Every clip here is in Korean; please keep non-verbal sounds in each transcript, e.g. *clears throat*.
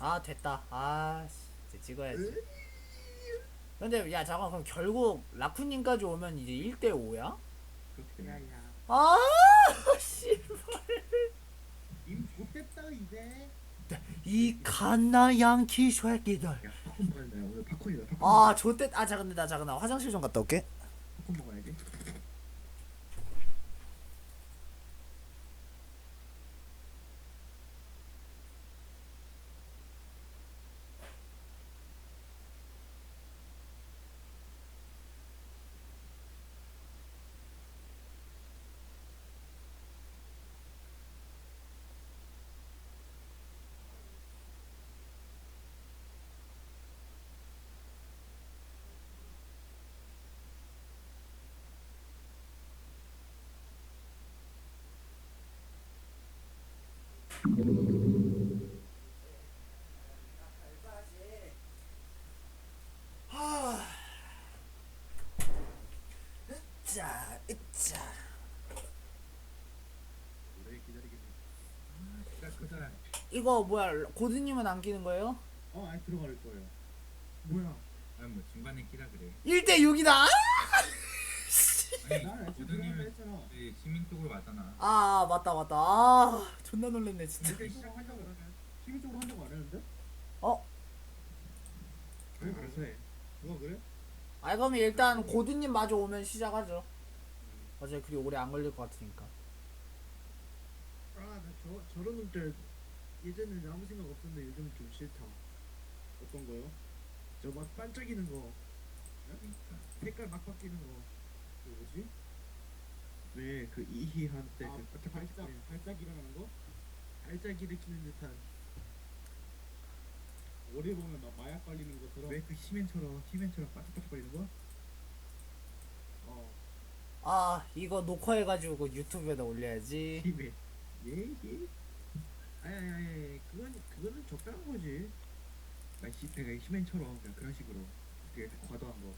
아 됐다 아 씨, 이제 찍어야지 근데 야 잠깐 그럼 결국 라쿠님까지 오면 이제 1대5야? 그렇게 되네. 야야 아 *laughs* 씨. 임 좋겠다 이제 이 갓나 양키 새끼들 야 팝콘 돼. 오늘 팝콘이다. 팝콘. 아 좋댔 아 잠깐 나 잠깐 나 화장실 좀 갔다 올게 팝콘 먹어야지. 자, 으짜. 이거 뭐야 고드님은 안 끼는 거예요? 어 아니 들어갈 거예요 뭐야 아니 뭐 중간에 끼라 그래. 1대 6이다. 저희 시민 쪽으로 왔잖아. 아 맞다 맞다. 아 존나 놀랬네 진짜. 이렇게 시작한다고 그러면 시민 쪽으로 한다고 안 했는데? 어? 그래 알아서 해. 누가 그래? 아 그럼 일단 고드님 마저 오면 시작하죠. 어차피 그리 오래 안 걸릴 것 같으니까. 아 나 저, 저런 놈들 예전에는 아무 생각 없었는데 요즘 좀 싫다 어떤 거요? 저 막 반짝이는 거 그러니까. 색깔 막 바뀌는 거 그 뭐지? 왜 그 이희 한때 아, 그 발작 반짝반짝 발작 일어나는 거? 발작 일으키는 듯한 오래 보면 막 마약 걸리는 것처럼 왜 그 시멘처럼 시멘처럼 반짝반짝거리는 거? 어 아 이거 녹화해가지고 유튜브에다 올려야지. 시멘. 예 예. 아니 아니 아니 그건 그거는 적당한 거지 아니 시 내가 시멘처럼 그냥 그런 식으로 되게 과도한 거.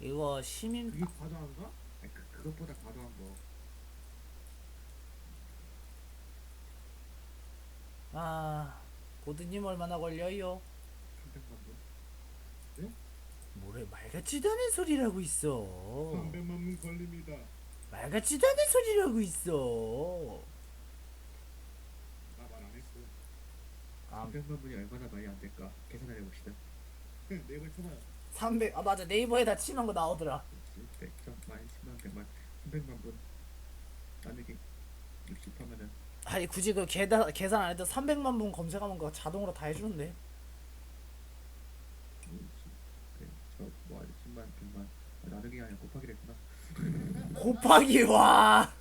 이거 시민 그게 과도한가? 아니 그 그것보다 과도한 거. 아 고드님 얼마나 걸려요? 300만 원. 뭐래 말같지도 않은 소리라고 있어. 300만 문 걸립니다 말같지도 않은 소리라고 있어. 나 말 안 했어 아 300만 원이 얼마나 많이 안 될까? 계산해 봅시다. *laughs* 네이버 쳐봐요 300, 아 맞아 네이버에다 치는 거 나오더라. 100, 1000만, 10만, 100만, 300만 분. 나누기 60 하면은 아니 굳이 그 계다, 계산 안 해도 300만 분 검색하면 그거 자동으로 다 해주는데. 50. 그래, 저뭐 10만, 100만. 아, 나누기 아니라 곱하기를 했구나. *laughs* 곱하기 와.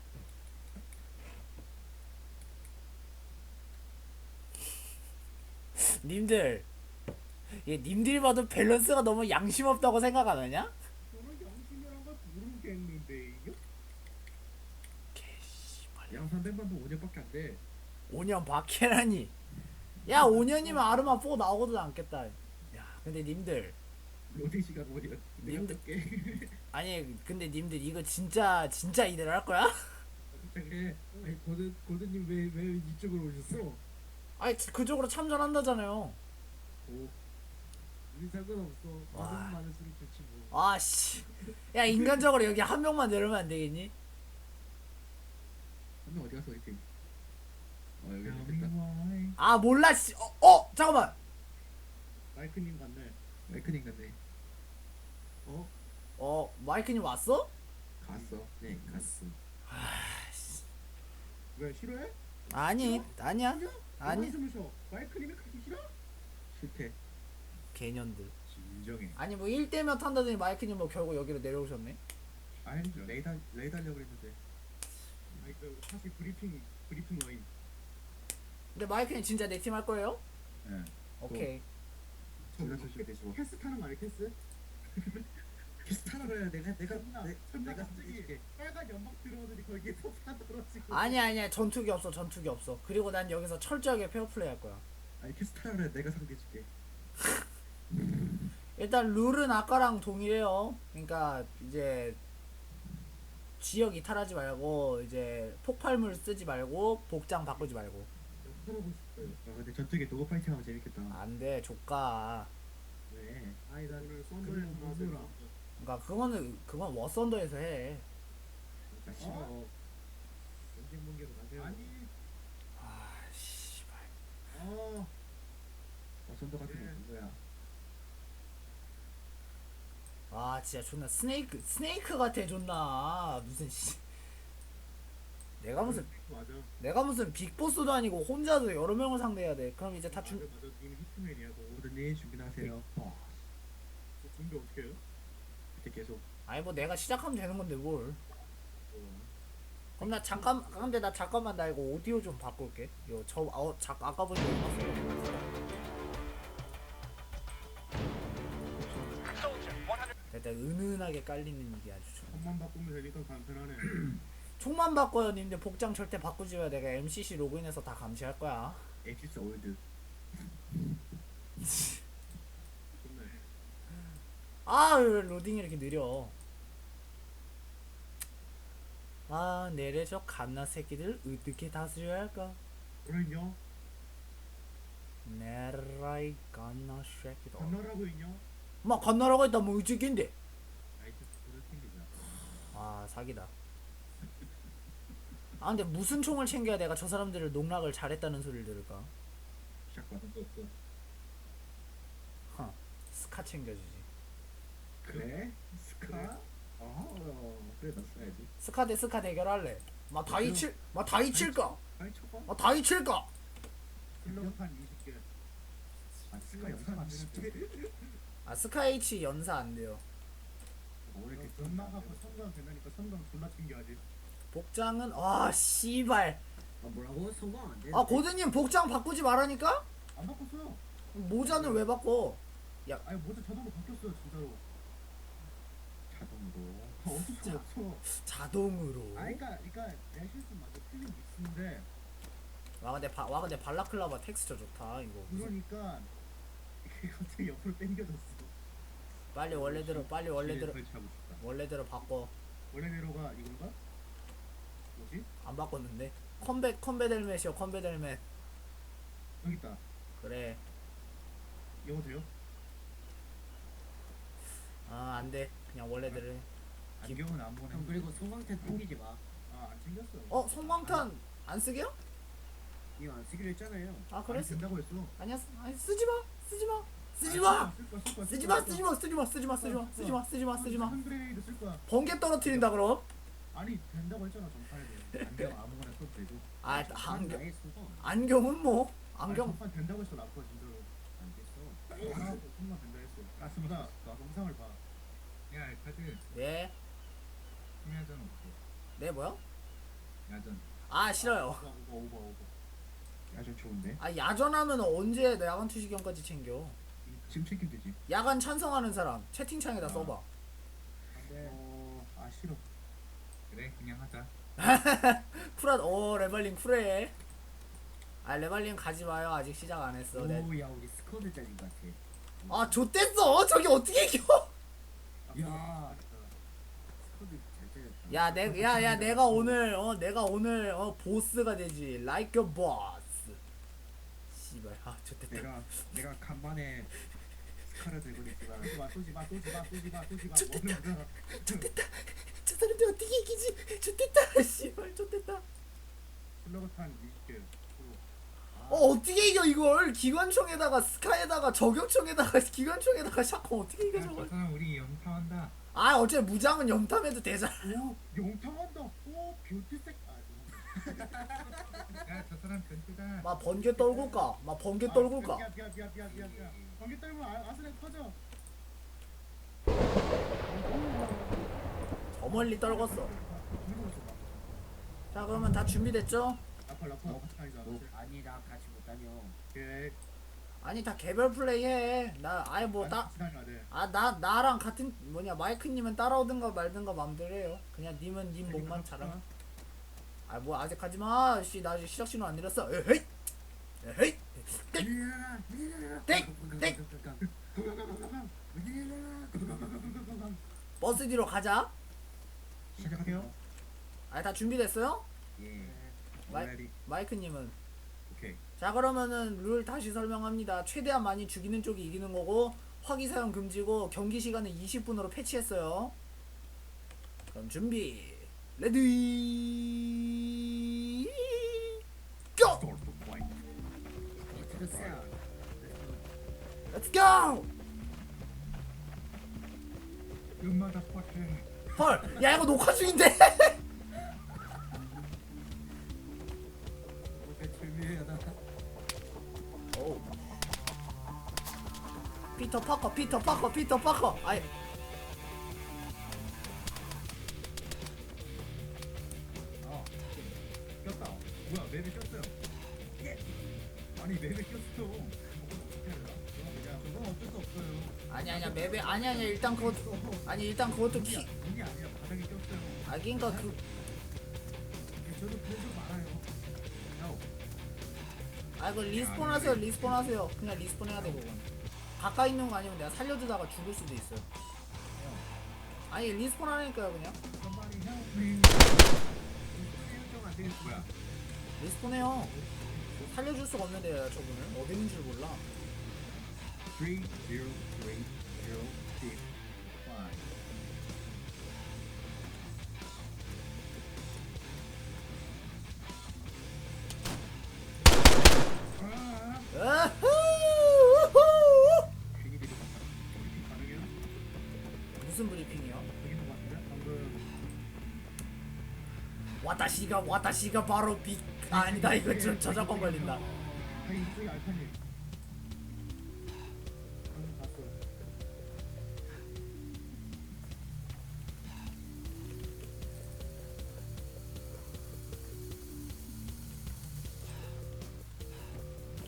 님들, 얘 님들이 봐도 밸런스가 너무 양심 없다고 생각 안 하냐? 저는 양심이란 걸 모르겠는데 이게 개씨발. 양 300만 분 5년밖에 안 돼. 5년 박해라니. 야 5년이면 아르마 4 나오고도 않겠다. 야 근데 님들 로딩 시간 5년. 내가 님들- 뺄게. 아니 근데 님들 이거 진짜 진짜 이대로 할 거야? 아니 고든 고든님 왜 왜 이쪽으로 오셨어? 아니 그쪽으로 참전한다잖아요. 오, 우리 상관없어 와. 고든 많을수록 좋지 뭐 아씨. 야 인간적으로 여기 한 명만 내려면 안 되겠니? 한명 어디 갔어, 팀? 어, 여기. 야미와이 아 몰라 씨. 어, 어 잠깐만. 마이크님 갔네 마이크닝 갔네. 어? 어 마이크님 왔어? 갔어. 네, 갔어. 왜 싫어해? 아니 아니야 아니야? 아니 쉬어. 마이크님이 가기 싫어? 실패. 개년들. 진정해. 아니 뭐 1대면 탄다더니 마이크님 뭐 결국 여기로 내려오셨네. 아니, 레이더, 레이더 하려고 그랬는데. 아니 그 사실 브리핑 브리핑 와인 근데 마이크님 진짜 내 팀 할 거예요? 응. 오케이. 되지 뭐. 캐스 타는 거 아니야 캐스? *laughs* 캐스 타러야 내가, 내가, 설마, 내, 내가 갑자기. 빨간 연막 들어오더니 거기에서 다 떨어지고 아니야 아니야 전투기 없어 전투기 없어. 그리고 난 여기서 철저하게 페어플레이 할 거야. 아니, 캐스 타러야 내가 상대해줄게. *laughs* 일단 룰은 아까랑 동일해요. 그러니까 이제 지역 이탈하지 말고 이제 폭발물 쓰지 말고 복장 바꾸지 말고. 아 근데 저쪽에 도구 파이팅 하면 재밌겠다. 안 돼 조까 왜? 아니 나 오늘 썬더에서 무브라 그러니까 그거는 그건 워썬더에서 해 아 싫어. 전쟁 번개로 가세요 아니 아 씨발 어 어 선도 같은 거 네. 누구야? 아 진짜 존나 스네이크 스네이크 같아 존나. 무슨 씨. 내가 무슨 맞아. 내가 무슨 빅보스도 아니고 혼자도 여러 명을 상대해야 돼. 그럼 이제 다 맞아 준, 맞아. 님 히트맨이야. 너 오드님 준비하세요. 어. 저 준비 어떻게 해요? 그때 계속. 아니 뭐 내가 시작하면 되는 건데 뭘. 어. 그럼 나 잠깐 근데 나 잠깐만 나 이거 오디오 좀 바꿀게. 요저 어, 자, 아까 보니까 됐다 은은하게 깔리는 이게 아주 좋아 것만 바꾸면 되니까 간편하네. *clears throat* 총만 바꿔요 님들 복장 절대 바꾸지 마. 내가 MCC 로그인해서 다 감시할 거야. 엑시스 올드. 좋네 아 로딩이 이렇게 느려? 아 내래 저 갓나 새끼들 어떻게 다스려야 할까? 그럼요. 내라이 갓나 새끼들. 건너라고 있냐? 막 했다 뭐 어쩌긴데 아이스 불을 챙기자. 아 사기다 아 근데 무슨 총을 챙겨야 내가 저 사람들을 농락을 잘했다는 소리를 들을까 허 스카 챙겨주지 그래? 스카? 어 그래 나 써야지. 스카 대 스카 대결할래 막 다이 칠, 막 다이 칠까 아니 쳐봐. 막 다이 칠까 슬로우탄 20개 아 스카 영상 안 되는데. 아 스카 H 연사 안 돼요. 왜 이렇게 전나가고 선강 된다니까 선강 존나 챙겨야지. 복장은 아 씨발. 아 뭐라고? 성공 안 돼? 아 고드님 복장 바꾸지 말라니까? 안 바꿨어요 모자는 왜 바꿔? 아니 모자 자동으로 바뀌었어요 진짜로. 자동으로. 아, 어쩔 수 없어. 자동으로. 아니 그니까 그니까 내 실수 맞아. 틀린 미스인데. 와 근데 바, 와 근데 발라클라바 텍스처 좋다 이거. 그러니까 이게 갑자기 옆으로 당겨졌어 빨리 원래대로 빨리 원래대로 설치하고 싶다. 원래대로 바꿔 원래대로가 이건가? 뭐지? 안 바꿨는데 컴백 컴백 헬멧 여기 있다 그래 이거 돼요? 아 안돼 그냥 원래대로 해. 안경은 안 보내. 형 그리고 성광탄 땡기지 마. 아 안 챙겼어 어 성광탄 안 쓰게요? 이거 안 쓰기로 했잖아요. 아 그래 안쓰 된다고 했어 아니야 쓰, 아니 쓰지 마 쓰지 마 쓰지 아, 마! 쓰지 마 쓰지 마 쓰지 마 쓰지 마 쓰지 마 쓰지 마 쓰지 마 쓰지 마. 한그레이드 쓸 거야 번개 떨어뜨린다 그럼? 아니 된다고 했잖아 전판에 안경 아무거나 써도 되고. 아안 안경 안경은 뭐? 안경 전판 된다고 했어 나빠 진짜로 안 됐어. 전화하고 손만 된다 했어. 가슴을 나 썼어. 영상을 봐. 야 카드. 네 심야전 없어 네 뭐야? 야전. 아 싫어요. 오버 오버 야좀 좋은데. 아 야전하면 언제 야간 투시경까지 챙겨 지금 챙기면 되지. 야간 찬성하는 사람 채팅창에다 아. 써봐 안돼 어 아 싫어 그래 그냥 하자 쿨하 오 레발링 쿨해 아 레발링 가지 마요 아직 시작 안 했어 네. 오야 우리 스쿼드 짜린 것 같아. 아 좆됐어 저기 어떻게 이겨 야. 스쿼드 잘 짜렸다. 야, 내, 야, 야, 내가 오늘, 어, 내가 오늘, 어, 보스가 되지. Like a boss. 씨발, 아, 좋됐다. 내가 내가 간만에 스카를 들고 있지만 쏘지 마 쏘지 마 쏘지 마 쏘지 마 쏘지 마 뭐는 뭐야 좋됐다. 저 사람들 어떻게 이기지? 좋됐다. 씨발, 좋됐다. 슬로우탄 20개 어, 어떻게 이겨, 이걸? 기관총에다가, 스카에다가, 저격총에다가, *laughs* 기관총에다가, 샷건 어떻게 이겨, 저걸? 사람 우리 염탐한다 아, 어차피 무장은 염탐해도 되잖아. 오 영탕한다 오아 죄송합니다 야 저 사람 변태다 막 번개 떨굴까? 막 번개 떨굴까? 미안 번개 떨면 아, 아스렌 터져 저 멀리 떨궜어. 자, 그러면 다 준비됐죠? 라팔 라팔 다니자 아니 나 같이 못 다녀. 오케이 아니, 다 개별 플레이 해. 나, 아예 뭐, 돼 아, 나, 나랑 같은, 뭐냐, 마이크님은 따라오든가 말든가 맘대로 해요. 그냥 님은 님 몸만 잘하면. 아, 뭐, 아직 하지 마. 씨, 나 아직 시작 신호 안 내렸어. 에헤이! 에헤이! 땡! 땡! 버스 뒤로 가자. 시작할게요. 아, 다 준비됐어요? 예. 마이-. 마이크님은. 오케이. 자 그러면은 룰 다시 설명합니다. 최대한 많이 죽이는 쪽이 이기는 거고 화기 사용 금지고 경기 시간은 20분으로 패치했어요. 그럼 준비 레디 들었어요. Let's go! 헐, 야 이거 녹화 중인데? *laughs* 피터 파커, 피터 파커, 피터 파커. 아이, 그것 아니 일단 그것도 키. 문이 아니라 바닥에 꼈어요. 아 그러니까 그 저도 알아요. 야, 아 이거 리스폰 하세요 리스폰 하세요 그냥 리스폰 해야 돼 그건 가까이 있는 거 아니면 내가 살려주다가 죽을 수도 있어요 아니 리스폰 하라니까요 그냥? 리스폰 해요 살려줄 수가 없는데 저분은 어디 있는 줄 몰라 3, 0, 3, 0, 6, 5. 아, 으흐! 가능해요? 무슨 브리핑이요? 와다시가 와다시가 바로 빅 아, 아니다 이거 좀 저작권 걸린다 알파님.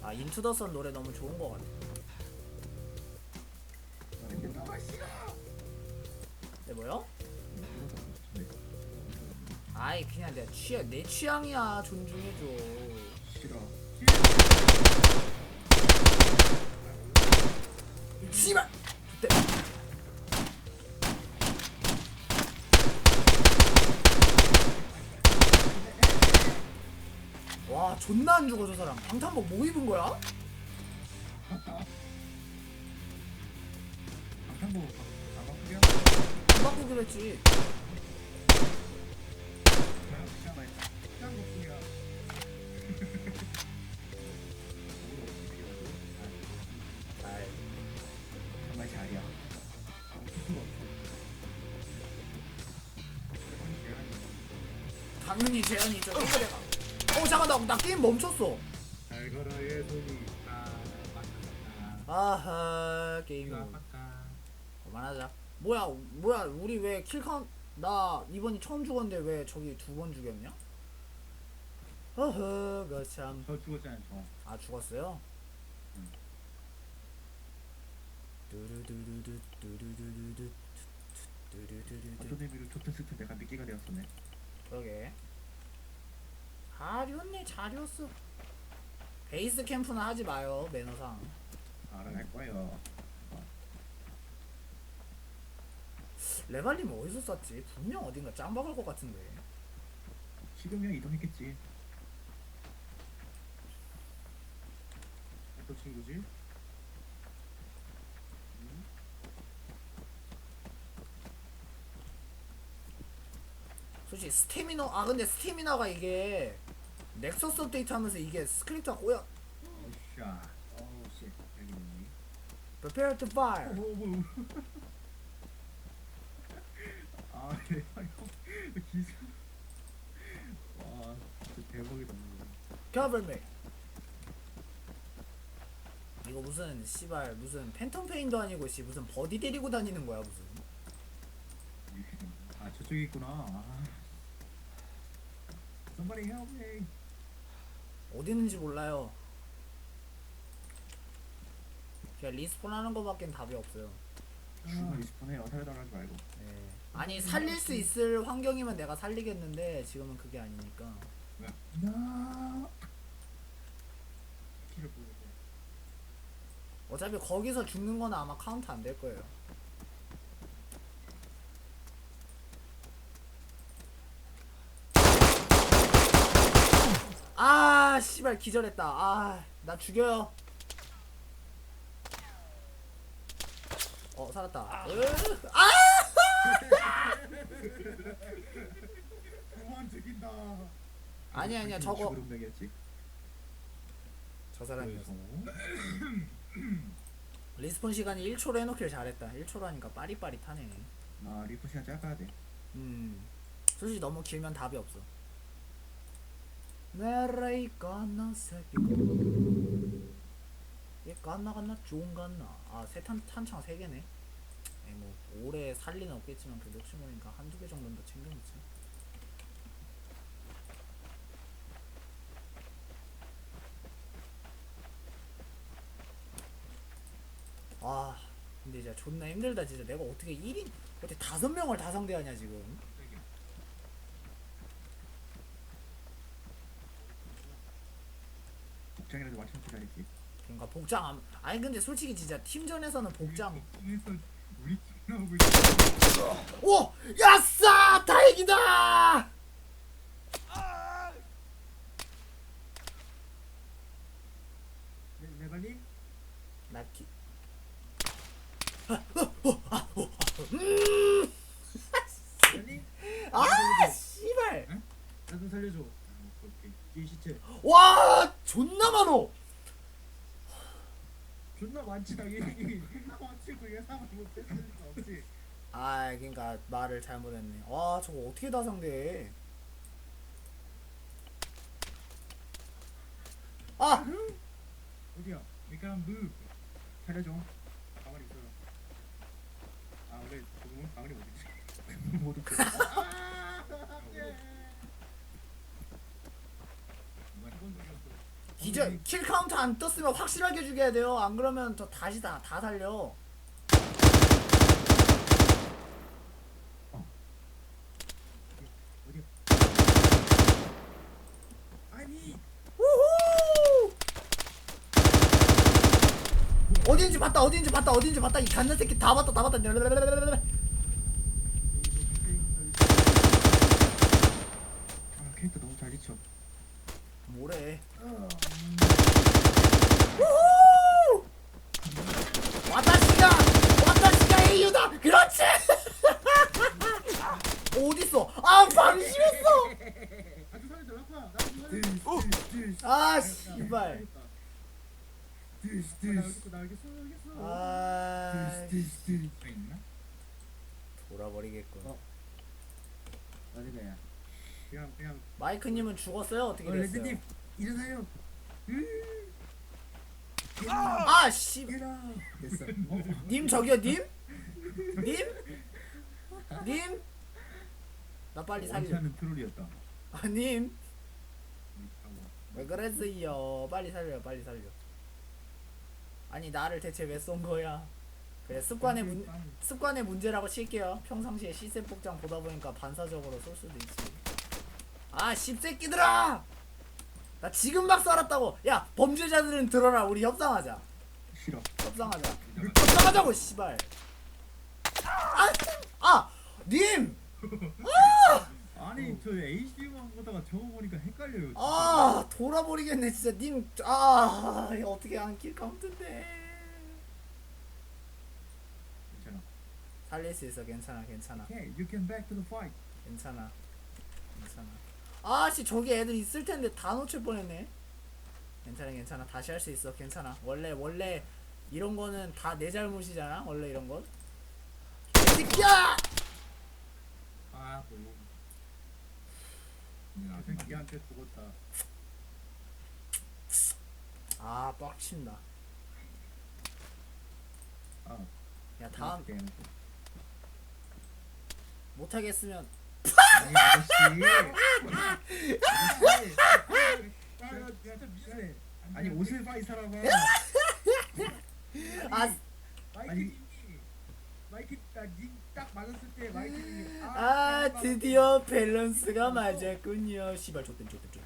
아 인투 더 선 노래 너무 좋은 거 같아 네 뭐요? 아이 그냥 내가 취향 내 취향이야 존중해줘 싫어. 씨발 그때 와 존나 안 죽어 저 사람. 방탄복 뭐 입은 거야? 방탄복 안 바꾸게 안 바꾸기로 했지. 정말 잘이야. 당연히 내가 어 잠깐 나, 나 게임 멈췄어 잘 걸어의 손이. 아, 맞다. 아하 게임. 아까 그만하자 뭐야 뭐야 우리 왜 킬카운 나 이번이 처음 죽었는데 왜 저기 두 번 죽였냐? 어허 거참 저 죽었잖아요, 저. 아 죽었어요? 응. 두루두루두 두루두루두 두루두루두 어떤 의미로 좋든 슬픈 내가 미끼가 되었었네. 그러게 잘이었네 잘이었어 베이스 캠프는 하지 마요 매너상 알아갈 거예요. 레발님 어디서 쐈지? 분명 어딘가 짱박을 것 같은데 지금이야 이동했겠지. 어떤 친구지? 솔직히 스태미너 아 근데 스태미나가 이게 넥서스 업데이트 하면서 이게 스크립트가 꼬여 어샤. 어우 씨. 여기 있니? Prepare to fire 어머. 아, 대박이야. 기술. 와, 진짜 대박이다. Cover me 이거 무슨 씨발 무슨 팬텀 페인도 아니고 씨 무슨 버디 데리고 다니는 거야 무슨 아, 저쪽에 있구나. 아. Somebody help me. 어디 있는지 몰라요 그냥 리스폰 하는 거밖엔 답이 없어요 죽으면 리스폰해요. 살려달라지 말고. 네. 아니 살릴 수 있을 환경이면 내가 살리겠는데 지금은 그게 아니니까 나. 키를 보여줘. 어차피 거기서 죽는 거는 아마 카운트 안 될 거예요 아아 씨발 기절했다. 아나 죽여요. 어 살았다. 으, 아! 그만 죽인다. 아니야 아니야. 저거. 저 사람이었어. 그래서 리스폰 시간이 1초로 해놓길 잘했다. 1초라니까 빠릿빠릿하네. 아 리프 시간 짧아야 돼. 음. 솔직히 너무 길면 답이 없어 내레이 깐나 새끼 얘 깐나 깐나? 좋은 깐나. 아 세 탄 탄창 세 개네. 에이 뭐 오래 살 리는 없겠지만 그래도 혹시 모르니까 한두 개 정도는 더 챙겨놓자 아 근데 진짜 존나 힘들다 진짜. 내가 어떻게 1인 어떻게 다섯 명을 다 상대하냐 지금 복장이라도 맞추면 기다리지. 그러니까 복장 안, 아니 근데 솔직히 진짜 팀전에서는 복장 팀에서 우리 팀 나오고 있어. 오! 야싸! 다행이다! 네, 네바님? 나 기... 네바님? 아 씨발 나좀 살려줘. 아, 오케이. 뒤에 시체. 와 존나 많어 존나 많지고 예상을 못했을 리가 없지. 아 그니까 말을 잘못했네 와 저거 어떻게 다 상대해 아! 어디야? Gotta move. 살려줘. 가만히 있어요. 아 원래 조금은 가만히 못 있지. 못 있지. 아, 예. 기절 킬 카운트 안 떴으면 확실하게 죽여야 돼요. 안 그러면 저 다시 다, 다 살려. 어디야? 아니. 우후! 어딘지 봤다 어딘지 봤다 어딘지 봤다. 이 갓난 새끼 다 봤다 다 봤다. 아 캐릭터 너무 잘 지쳐. 뭐래 우후! 와타시가 와타시가 에이유다 그렇지 어딨어 아 방심했어 아주 살려줘 라파 나좀 살려줘 아 씨발 나 알겠어 나 알겠어 알겠어 아 또 있나? 돌아버리겠군 어. 어디가야? 그냥 그냥 마이크님은 죽었어요 어떻게 어, 됐어요 레드님 일어나요. 아 씨. 일어나. 됐어. *laughs* 님 저기요 님? 님? 님? 나 빨리 살려 원시하는 트롤이었다. 아, 님? 왜 그랬어요 빨리 살려 빨리 살려 아니 나를 대체 왜 쏜 거야 그래 습관의 문 습관의 문제라고 칠게요. 평상시에 시세 복장 보다 보니까 반사적으로 쏠 수도 있지. 아 씹새끼들아! 나 지금 막 썰었다고! 야 범죄자들은 들어라. 우리 협상하자. 싫어. 협상하자. 협상하자고 씨발. 아, 아 님! 아니 저 HD만 보다가 저거 보니까 헷갈려요. 진짜. 아 돌아버리겠네 진짜. 님 아 어떻게 안킬 카운트인데 괜찮아. 살릴 수 있어 괜찮아 괜찮아. Okay, you can back to the fight. 괜찮아 괜찮아. 아씨 저기 애들 있을 텐데 다 놓칠 뻔했네. 괜찮아 괜찮아. 다시 할 수 있어 괜찮아. 원래 원래 이런 거는 다 내 잘못이잖아 원래 이런 건. 새끼야! 아, 뭐. 아, 새끼한테 죽었다. 아 빡친다. 아, 야 다음. 게임. 못하겠으면 아니 아저씨. 아야야좀 미안해 아니 옷을 봐 이 사람아. 아 마이크님이 마이크 딱딱 맞았을 때 마이크님이 아 드디어 밸런스가 맞았군요 씨발 좆댐 좆댐